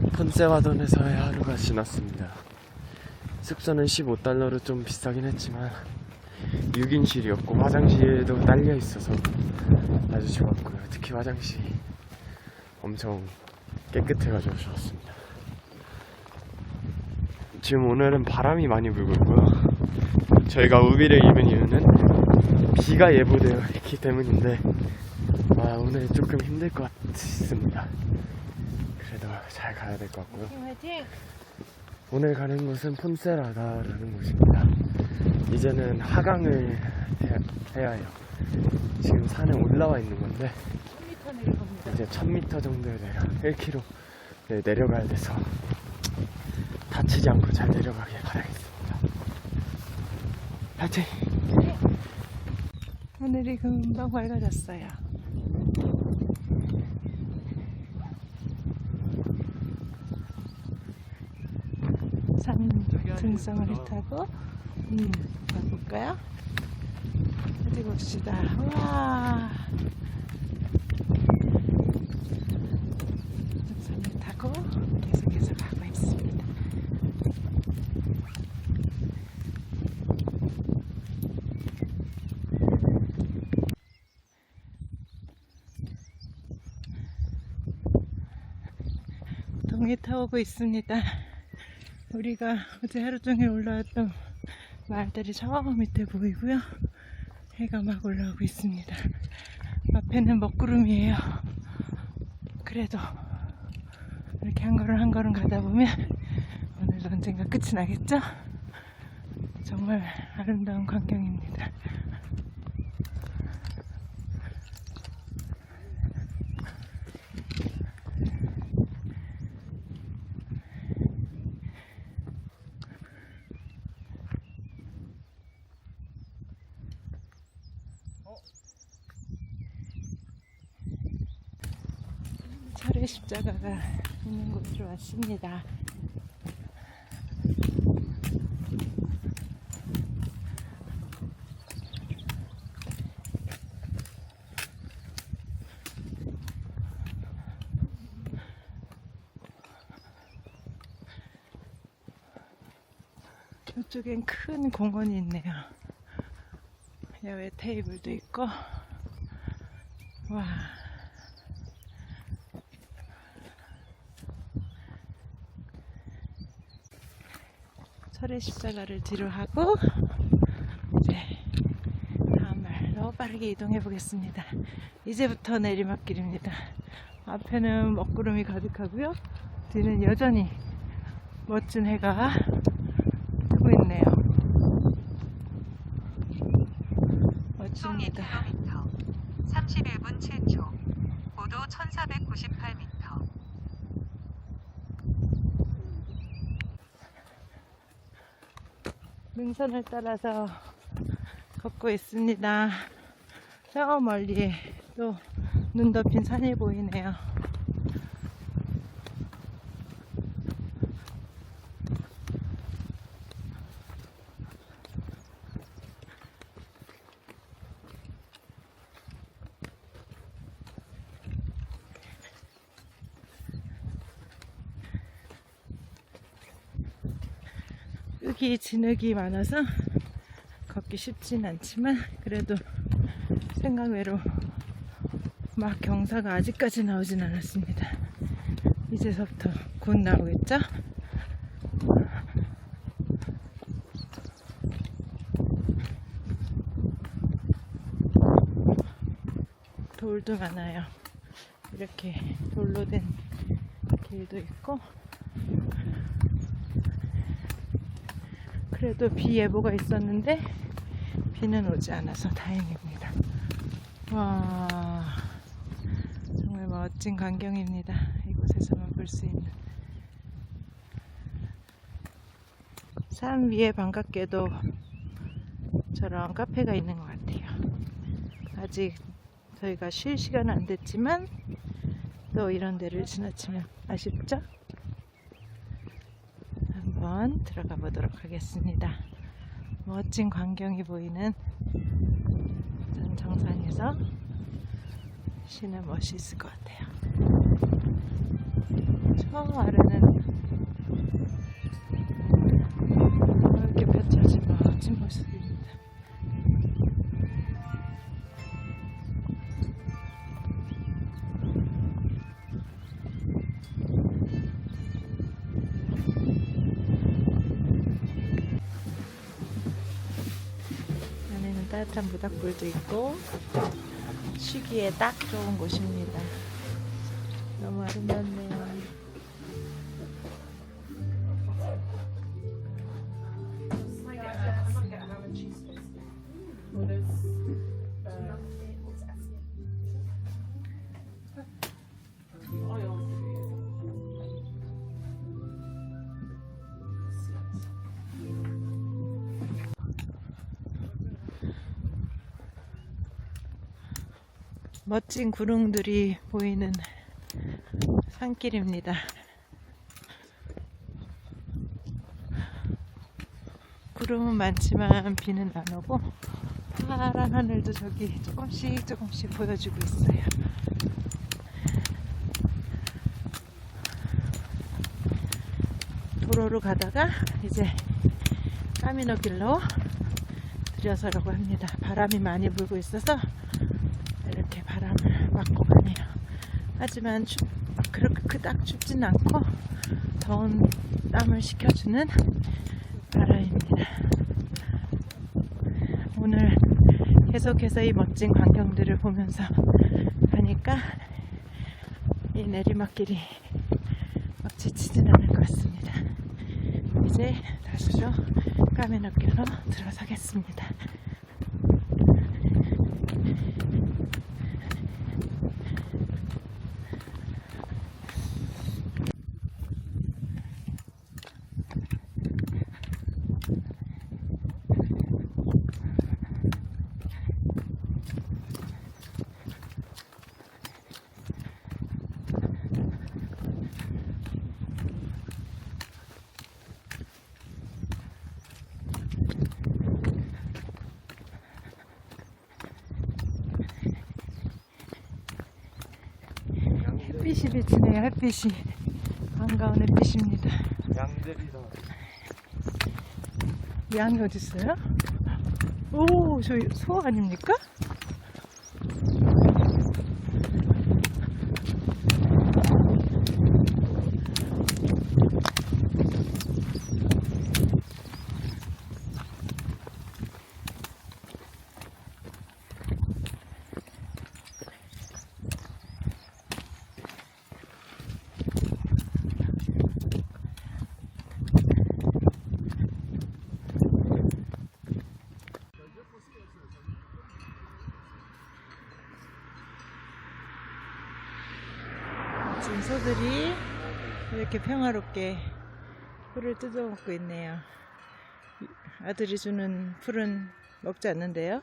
폰세와던에서의 하루가 지났습니다. 숙소는 15달러로 좀 비싸긴 했지만 6인실이었고 화장실도 딸려 있어서 아주 좋았고요. 특히 화장실이 엄청 깨끗해가지고 좋았습니다. 지금 오늘은 바람이 많이 불고 있고요. 저희가 우비를 입은 이유는 비가 예보되어 있기 때문인데 아, 오늘 조금 힘들 것 같습니다. 잘 가야 될 것 같고요. 화이팅! 오늘 가는 곳은 폰세라다라는 곳입니다. 이제는 하강을 해야, 해야 해요. 지금 산에 올라와 있는 건데 10m 내려갑니다. 이제 1000m 정도에 내려 1km 네, 내려가야 돼서 다치지 않고 잘 내려가길 바라겠습니다. 파이팅! 하늘이 금방 밝아졌어요. 산 등성을 타고 음, 가볼까요? 어디 봅시다. 와. 등산을 타고 계속해서 가고 있습니다. 동해 타오고 있습니다. 우리가 어제 하루 종일 올라왔던 마을들이 저 밑에 보이고요. 해가 막 올라오고 있습니다. 앞에는 먹구름이에요. 그래도 이렇게 한 걸음 한 걸음 가다 보면 오늘도 언젠가 끝이 나겠죠? 정말 아름다운 광경입니다. 십자가가 있는 곳으로 왔습니다. 이쪽엔 큰 공원이 있네요. 야외 테이블도 있고, 와. 철의 십자가를 뒤로 하고 이제 다음 말로 빠르게 이동해 보겠습니다. 이제부터 내리막길입니다. 앞에는 먹구름이 가득하고요. 뒤는 여전히 멋진 해가 뜨고 있네요. 총 멋집니다. 2km, 31분 7초, 고도 1498m. 능선을 따라서 걷고 있습니다. 저 멀리 또 눈 덮인 산이 보이네요. 여기 진흙이 많아서 걷기 쉽진 않지만 그래도 생각 외로 막 경사가 아직까지 나오진 않았습니다. 이제서부터 곧 나오겠죠? 돌도 많아요. 이렇게 돌로 된 길도 있고 그래도 비 예보가 있었는데 비는 오지 않아서 다행입니다. 와 정말 멋진 광경입니다. 이곳에서만 볼 수 있는 산 위에 반갑게도 저런 카페가 있는 것 같아요. 아직 저희가 쉴 시간은 안 됐지만 또 이런 데를 지나치면 아쉽죠? 한번 들어가 보도록 하겠습니다. 멋진 광경이 보이는 산 정상에서 쉬는 멋이 있을 것 같아요. 저 아래는 따뜻한 모닥불도 있고 쉬기에 딱 좋은 곳입니다. 너무 아름답네요. 멋진 구릉들이 보이는 산길입니다. 구름은 많지만 비는 안 오고 파란 하늘도 저기 조금씩 조금씩 보여주고 있어요. 도로로 가다가 이제 까미노 길로 들여서려고 합니다. 바람이 많이 불고 있어서 바람을 맞고 가네요. 하지만 춥, 그렇게 그닥 춥진 않고 더운 땀을 식혀주는 바람입니다. 오늘 계속해서 이 멋진 광경들을 보면서 가니까 이 내리막길이 막 지치진 않을 것 같습니다. 이제 다시로 까메노길로 들어서겠습니다. 햇빛이 비치네요, 햇빛이. 반가운 햇빛입니다. 양들이다. 양이 어디 있어요? 오, 저 소 아닙니까? 지금 소들이 이렇게 평화롭게 풀을 뜯어먹고 있네요. 아들이 주는 풀은 먹지 않는데요.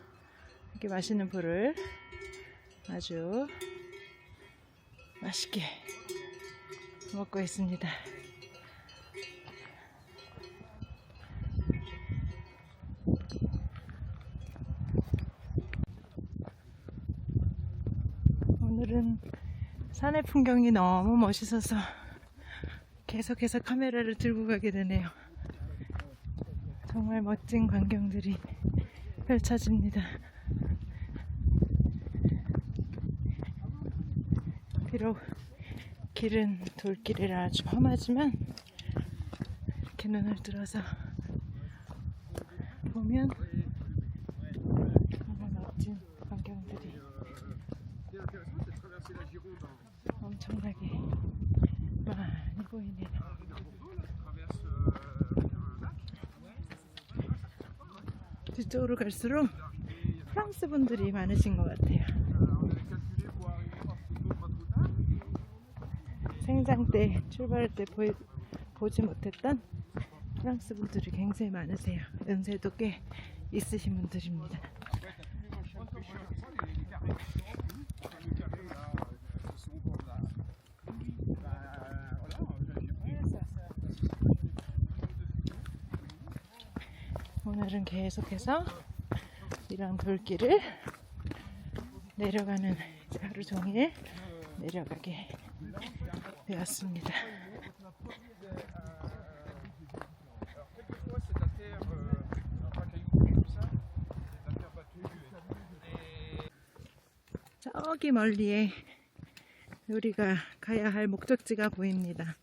이렇게 맛있는 풀을 아주 맛있게 먹고 있습니다. 오늘은 산의 풍경이 너무 멋있어서 계속해서 카메라를 들고 가게 되네요. 정말 멋진 광경들이 펼쳐집니다. 비록 길은 돌길이라 아주 험하지만 이렇게 눈을 들어서 보면 정말 멋진 광경들이 엄청나게 많이 보이네요. 뒤쪽으로 갈수록 프랑스 분들이 많으신 것 같아요. 생장 때 출발할 때 보이, 보지 못했던 프랑스 분들이 굉장히 많으세요. 연세도 꽤 있으신 분들입니다. 오늘은 계속해서 이런 돌길을 내려가는 하루 종일 내려가게 되었습니다. Euh. 저기 멀리에 우리가 가야 할 목적지가 보입니다.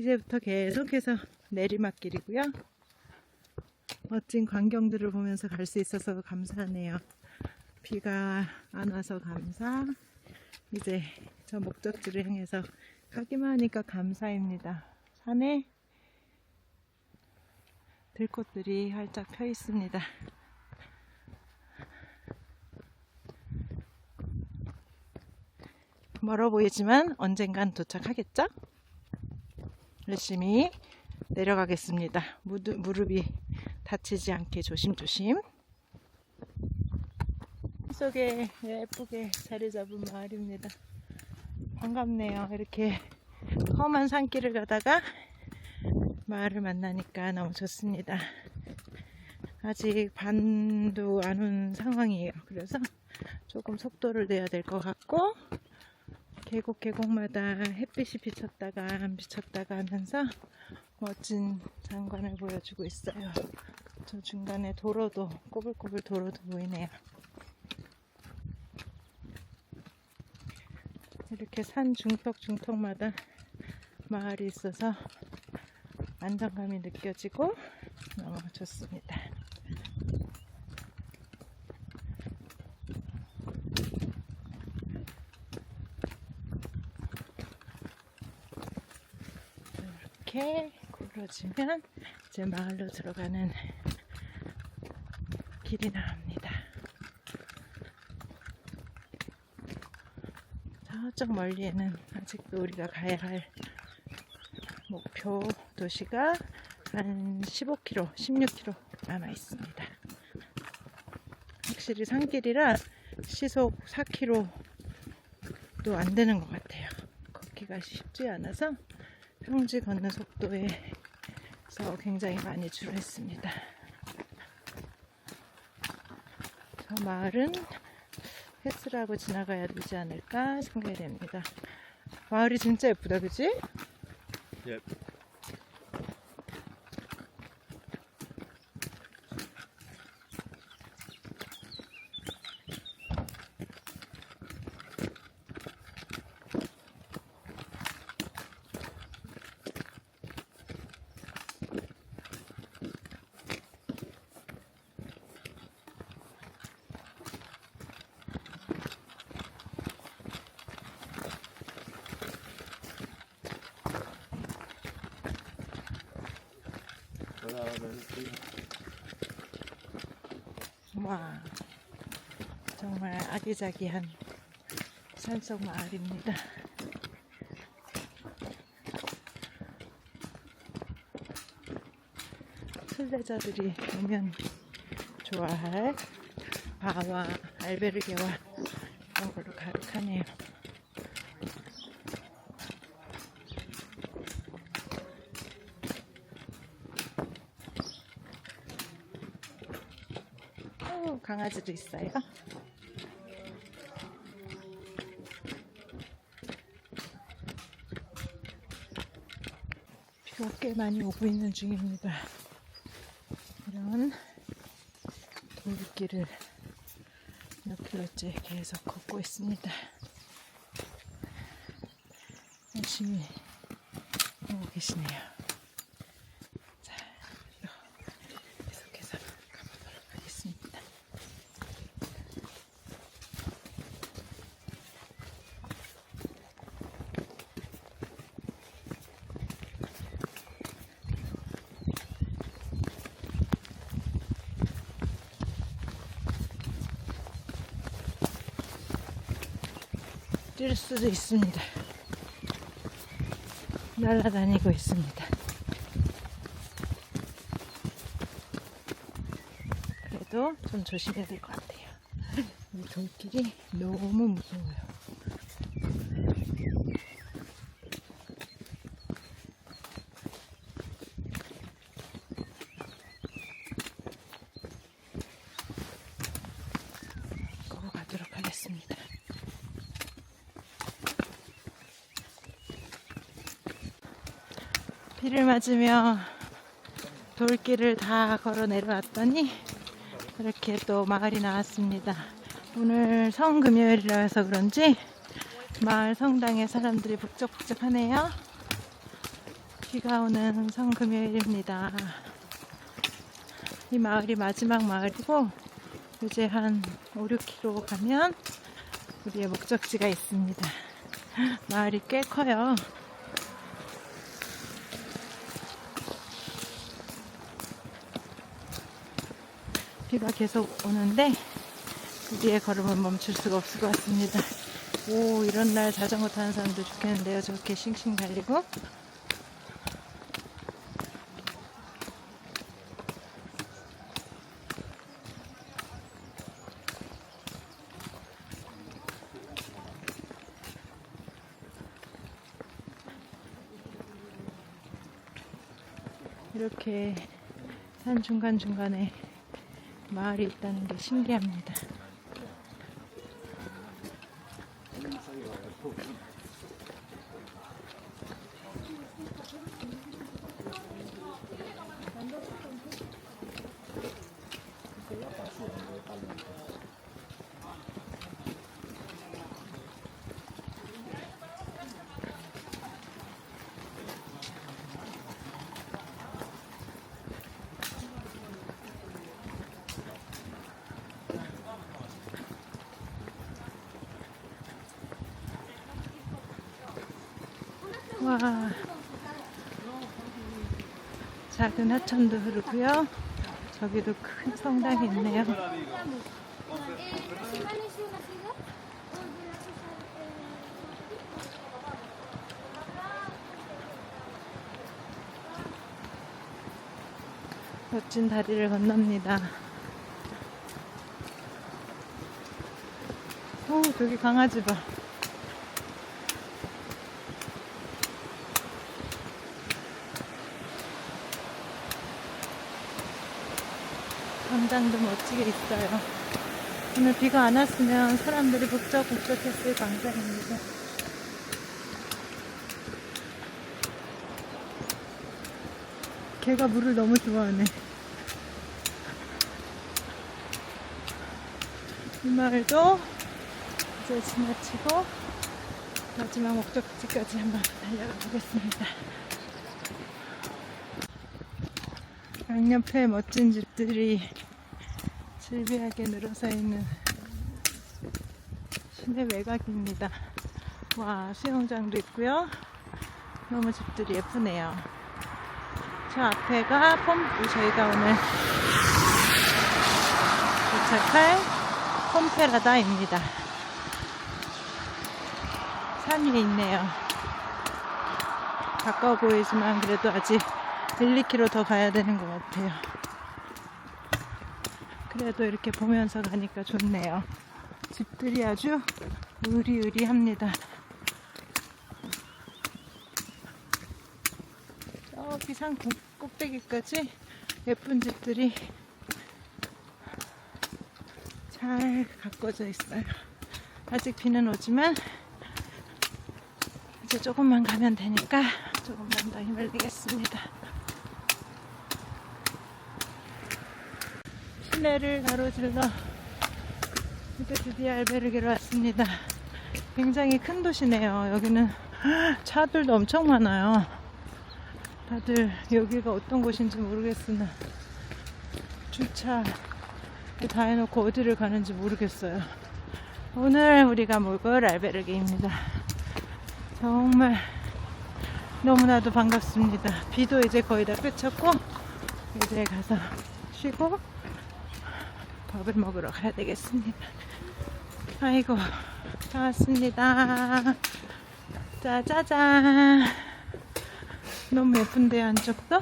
이제부터 계속해서 내리막길이고요. 멋진 광경들을 보면서 갈 수 있어서 감사하네요. 비가 안 와서 감사. 이제 저 목적지를 향해서 가기만 하니까 감사입니다. 산에 들꽃들이 활짝 펴 있습니다. 멀어 보이지만 언젠간 도착하겠죠? 열심히 내려가겠습니다. 무드, 무릎이 다치지 않게 조심조심. 속에 예쁘게 자리 잡은 마을입니다. 반갑네요. 이렇게 험한 산길을 가다가 마을을 만나니까 너무 좋습니다. 아직 반도 안 온 상황이에요. 그래서 조금 속도를 내야 될 것 같고 계곡 계곡마다 햇빛이 비쳤다가 안 비쳤다가 하면서 멋진 장관을 보여주고 있어요. 저 중간에 도로도 꼬불꼬불 도로도 보이네요. 이렇게 산 중턱 중턱마다 마을이 있어서 안정감이 느껴지고 너무 좋습니다. 이렇게 굴러지면 이제 마을로 들어가는 길이 나옵니다. 저쪽 멀리에는 아직도 우리가 가야 할 목표 도시가 한 15km, 16km 남아 있습니다. 확실히 산길이라 시속 4km도 안 되는 것 같아요. 걷기가 쉽지 않아서 평지 걷는 속도에서 굉장히 많이 줄었습니다. 저 마을은 횟수라고 지나가야 되지 않을까 생각이 됩니다. 마을이 진짜 예쁘다, 그지? 예. 와, 정말 아기자기한 산속 마을입니다. 순례자들이 오면 좋아할 바와 알베르게와 이런 걸로 가득하네요. 어, 강아지도 있어요. 비가 꽤 많이 오고 있는 중입니다. 이런 돌길을 몇 킬로째 계속 걷고 있습니다. 열심히 오고 계시네요. 자, 또 계속해서 가보도록 하겠습니다. 뛸 수도 있습니다. 날아다니고 있습니다. 그래도 좀 조심해야 될 것 같아요. 이 돌길이 너무 무서워요. 걸어 가도록 하겠습니다. 비를 맞으며 돌길을 다 걸어 내려왔더니 이렇게 또 마을이 나왔습니다. 오늘 성금요일이라 해서 그런지 마을 성당에 사람들이 북적북적하네요. 비가 오는 성금요일입니다. 이 마을이 마지막 마을이고 이제 한 5, 6km 가면 우리의 목적지가 있습니다. 마을이 꽤 커요. 비가 계속 오는데 우리의 걸음을 멈출 수가 없을 것 같습니다. 오, 이런 날 자전거 타는 사람들 좋겠는데요. 저렇게 싱싱 달리고. 이렇게 산 중간중간에 마을이 있다는 게 신기합니다. 와, 작은 하천도 흐르고요. 저기도 큰 성당이 있네요. 멋진 다리를 건넙니다. 오, 저기 강아지 봐. 광장도 멋지게 있어요. 오늘 비가 안 왔으면 사람들이 북적북적했을 광장입니다. 개가 물을 너무 좋아하네. 이 마을도 이제 지나치고 마지막 목적지까지 한번 달려가 보겠습니다. 양옆에 멋진 집들이 질비하게 늘어서 있는 시내 외곽입니다. 와, 수영장도 있고요. 너무 집들이 예쁘네요. 저 앞에가 폼, 저희가 오늘 도착할 폼페라다입니다. 산 위에 있네요. 가까워 보이지만 그래도 아직 1, 2km 더 가야 되는 것 같아요. 그래도 이렇게 보면서 가니까 좋네요. 집들이 아주 으리으리합니다. 저기 산 꼭- 꼭대기까지 예쁜 집들이 잘 가꿔져 있어요. 아직 비는 오지만 이제 조금만 가면 되니까 조금만 더 힘을 내겠습니다. 시내를 가로질러 이제 드디어 알베르게로 왔습니다. 굉장히 큰 도시네요. 여기는 차들도 엄청 많아요. 다들 여기가 어떤 곳인지 모르겠으나 주차 다 해놓고 어디를 가는지 모르겠어요. 오늘 우리가 먹을 알베르게입니다. 정말 너무나도 반갑습니다. 비도 이제 거의 다 끝쳤고 이제 가서 쉬고 밥을 먹으러 가야 되겠습니다. 아이고 다 왔습니다. 짜자잔 너무 예쁜데요 안쪽도?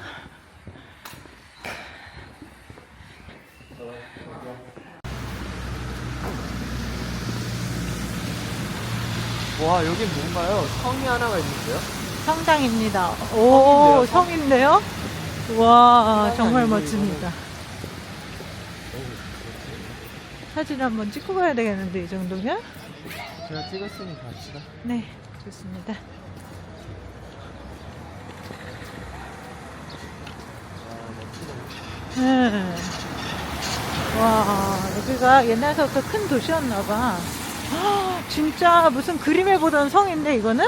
와, 여긴 뭔가요? 성이 하나가 있는데요? 성당입니다. 오, 성인데요, 성인데요? 와, 정말 멋집니다. 사진 한번 찍고 가야 되겠는데, 이 정도면? 제가 찍었으니 갑시다. 네, 좋습니다. 음. 와, 여기가 옛날서부터 큰 도시였나봐. 진짜 무슨 그림에 보던 성인데, 이거는?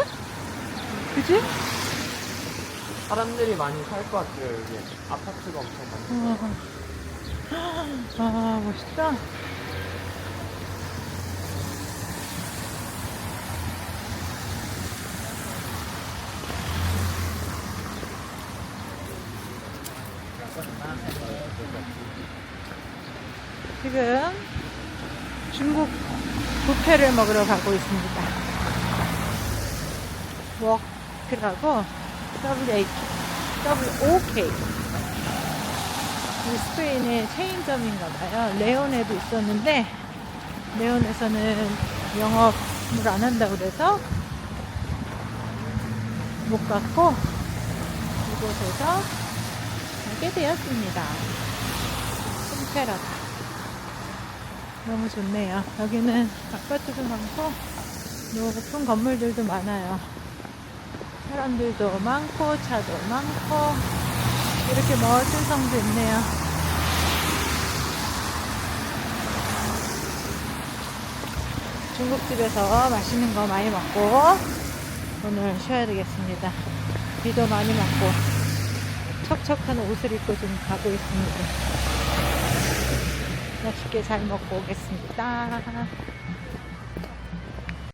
그지? 사람들이 많이 살 것 같아요, 여기. 아파트가 엄청 많아요. 와. 아, 멋있다. 지금 중국 뷔페를 먹으러 가고 있습니다. 워크라고 WOK. 이 스페인의 체인점인가 봐요. 레온에도 있었는데, 레온에서는 영업을 안 한다고 그래서 못 갔고, 이곳에서 가게 되었습니다. 홈페라다. 너무 좋네요. 여기는 아파트도 많고, 높은 건물들도 많아요. 사람들도 많고, 차도 많고, 이렇게 멋진 성도 있네요. 중국집에서 맛있는 거 많이 먹고 오늘 쉬어야 되겠습니다. 비도 많이 맞고 척척한 옷을 입고 좀 가고 있습니다. 맛있게 잘 먹고 오겠습니다.